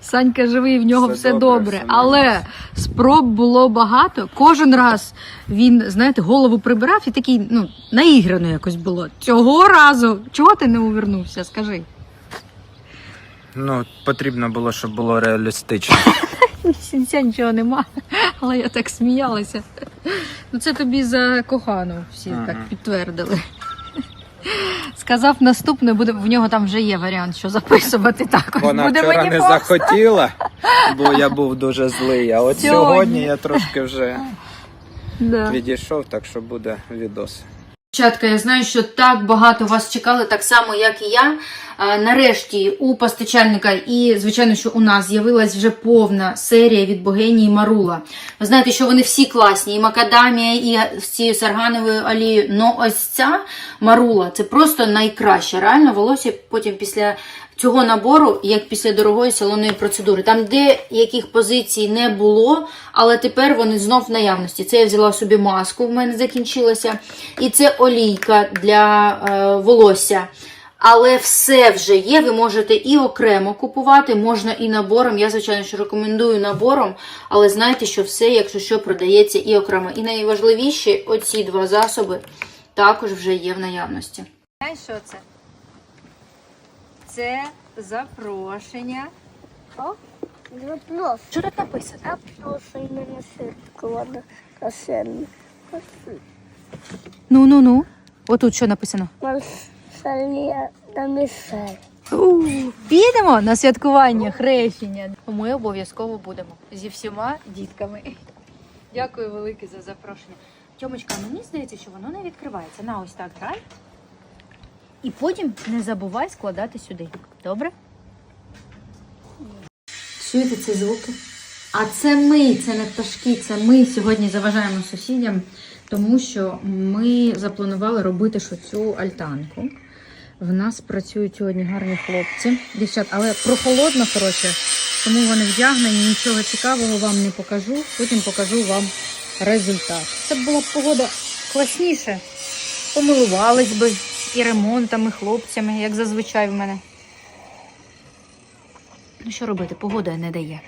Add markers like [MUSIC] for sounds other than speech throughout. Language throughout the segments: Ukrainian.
Санька живий, в нього Все все, добре, добре. все Але спроб було багато. Кожен раз він, знаєте, голову прибирав і такий, ну, наіграно якось було. Цього разу чого ти не увернувся? Скажи. Ну, потрібно було, щоб було реалістично. Сінця нічого нема, але я так сміялася. Ну це тобі за кохану всі Ага. так підтвердили. Сказав наступне, буде в нього там вже є варіант, що записувати також. Вона буде вчора мені не пост. захотіла, бо я був дуже злий. А от Сьогодні. сьогодні я трошки вже Да. відійшов, так що буде відос. Дівчатка, я знаю, що так багато вас чекали, так само, як і я. Е, Нарешті у постачальника і, звичайно, що у нас з'явилась вже повна серія від Богенії Марула. Ви знаєте, що вони всі класні, і макадамія, і з цією саргановою олією. Ну ось ця Марула це просто найкраще. Реально волосся потім після цього набору, як після дорогої салонної процедури. Там деяких позицій не було, але тепер вони знов в наявності. Це я взяла собі маску, в мене закінчилася. І це олійка для е, волосся. Але все вже є. Ви можете і окремо купувати, можна і набором. Я, звичайно, що рекомендую набором, але знайте, що все, якщо що, продається і окремо. І найважливіше, оці два засоби також вже є в наявності. Знаєш, що це? Це запрошення. Запрос. Що тут написано? Запрос именно шоколада кошерный. Ну, ну, ну. Отут що написано? Підемо на святкування хрещення. Ми обов'язково будемо зі всіма дітками. Дякую велике за запрошення. Тьомочка, мені здається, що воно не відкривається. На ось так грай. І потім не забувай складати сюди. Добре? Чуєте ці звуки? А це ми, це не пташки, це ми сьогодні заважаємо сусідям, тому що ми запланували робити цю альтанку. В нас працюють сьогодні гарні хлопці, дівчат, але прохолодно, коротше, тому вони вдягнені, нічого цікавого вам не покажу. Потім покажу вам результат. Це була б погода класніше. Помилувались би і ремонтами, хлопцями, як зазвичай в мене. Ну що робити? Погода не дає.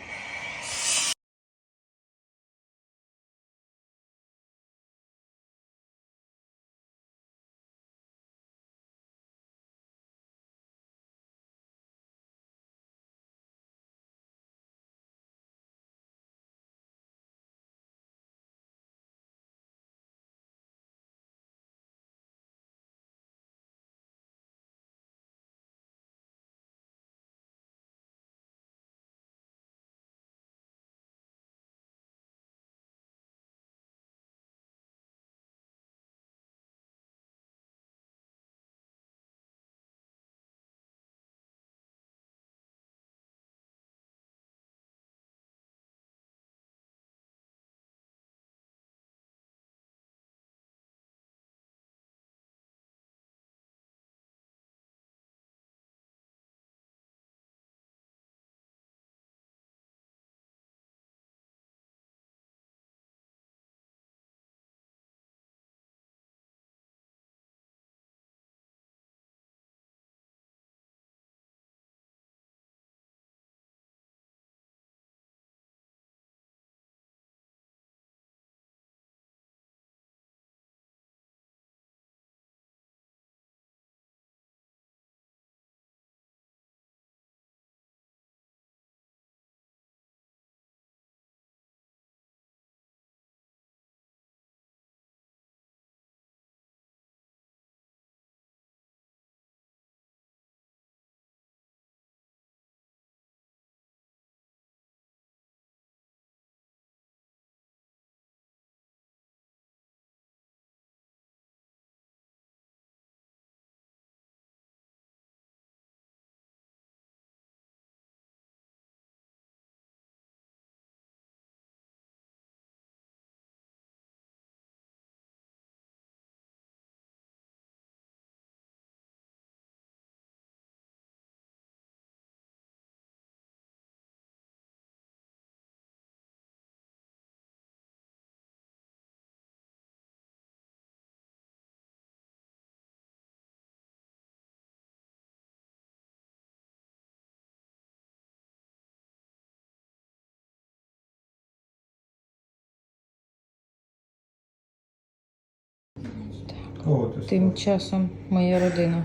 Кого Тим часом моя родина.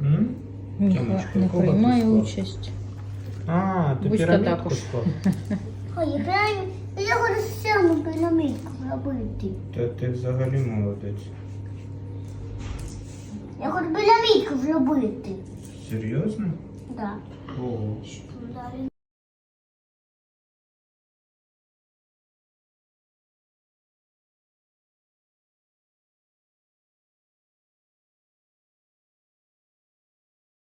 М? Тьомочка, не кого ти приймає участь. А, ти Бузька пірамідку також. склав? [LAUGHS] Ой, я прям я хочу саму пірамідку зробити. Та ти взагалі молодець. Я хочу пірамідку зробити. Серйозно? Да. Ого. Далі.